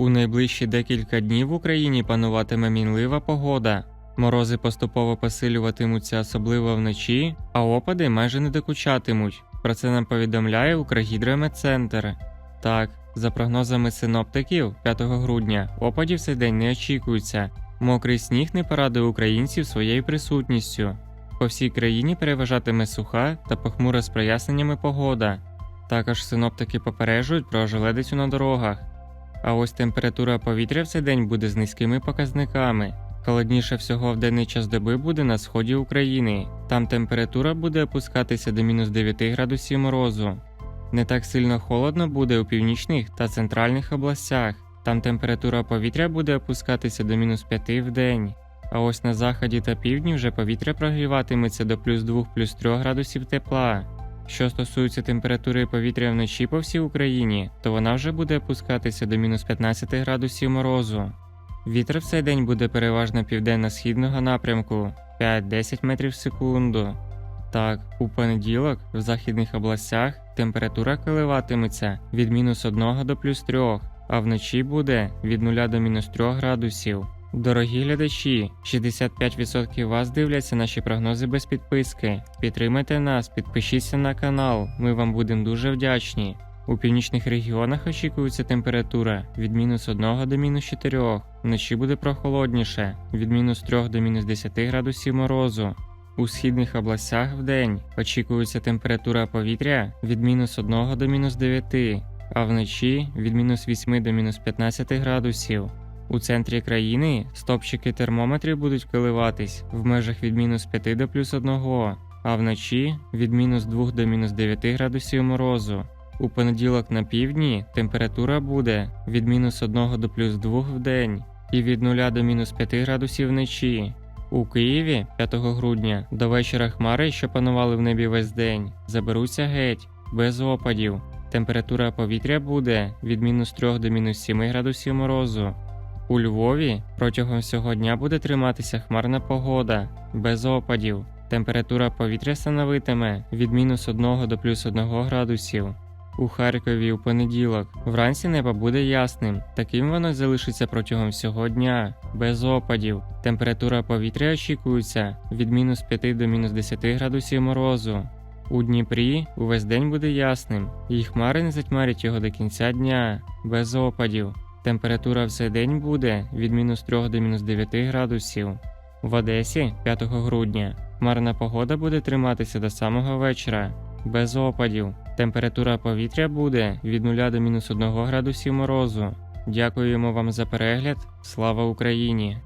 У найближчі декілька днів в Україні пануватиме мінлива погода. Морози поступово посилюватимуться, особливо вночі, а опади майже не докучатимуть. Про це нам повідомляє Укргідрометцентр. Так, за прогнозами синоптиків, 5 грудня опадів цей день не очікується. Мокрий сніг не порадує українців своєю присутністю. По всій країні переважатиме суха та похмура з проясненнями погода. Також синоптики попереджують про ожеледицю на дорогах. А ось температура повітря в цей день буде з низькими показниками. Холодніше всього в денний час доби буде на сході України. Там температура буде опускатися до мінус 9 градусів морозу. Не так сильно холодно буде у північних та центральних областях. Там температура повітря буде опускатися до мінус 5 в день. А ось на заході та півдні вже повітря прогріватиметься до плюс 2 плюс 3 градусів тепла. Що стосується температури повітря вночі по всій Україні, то вона вже буде опускатися до мінус 15 градусів морозу. Вітер в цей день буде переважно південно-східного напрямку 5-10 метрів в секунду. Так, у понеділок в західних областях температура коливатиметься від мінус 1 до плюс 3, а вночі буде від 0 до мінус 3 градусів. Дорогі глядачі, 65% вас дивляться наші прогнози без підписки. Підтримайте нас, підпишіться на канал, ми вам будемо дуже вдячні. У північних регіонах очікується температура від мінус 1 до мінус 4, вночі буде прохолодніше від мінус 3 до мінус 10 градусів морозу. У східних областях в день очікується температура повітря від мінус 1 до мінус 9, а вночі від мінус 8 до мінус 15 градусів. У центрі країни стопчики термометрів будуть коливатись в межах від мінус 5 до плюс 1, а вночі від мінус 2 до мінус 9 градусів морозу. У понеділок на півдні температура буде від мінус 1 до плюс 2 в день і від 0 до мінус 5 градусів вночі. У Києві 5 грудня до вечора хмари, що панували в небі весь день, заберуться геть, без опадів. Температура повітря буде від мінус 3 до мінус 7 градусів морозу. У Львові протягом всього дня буде триматися хмарна погода, без опадів. Температура повітря становитиме від мінус 1 до плюс 1 градусів. У Харкові у понеділок вранці небо буде ясним, таким воно залишиться протягом всього дня, без опадів. Температура повітря очікується від мінус 5 до мінус 10 градусів морозу. У Дніпрі увесь день буде ясним, і хмари не затьмарять його до кінця дня, без опадів. Температура в цей день буде від мінус 3 до мінус 9 градусів. В Одесі 5 грудня хмарна погода буде триматися до самого вечора, без опадів. Температура повітря буде від 0 до мінус 1 градусів морозу. Дякуємо вам за перегляд. Слава Україні!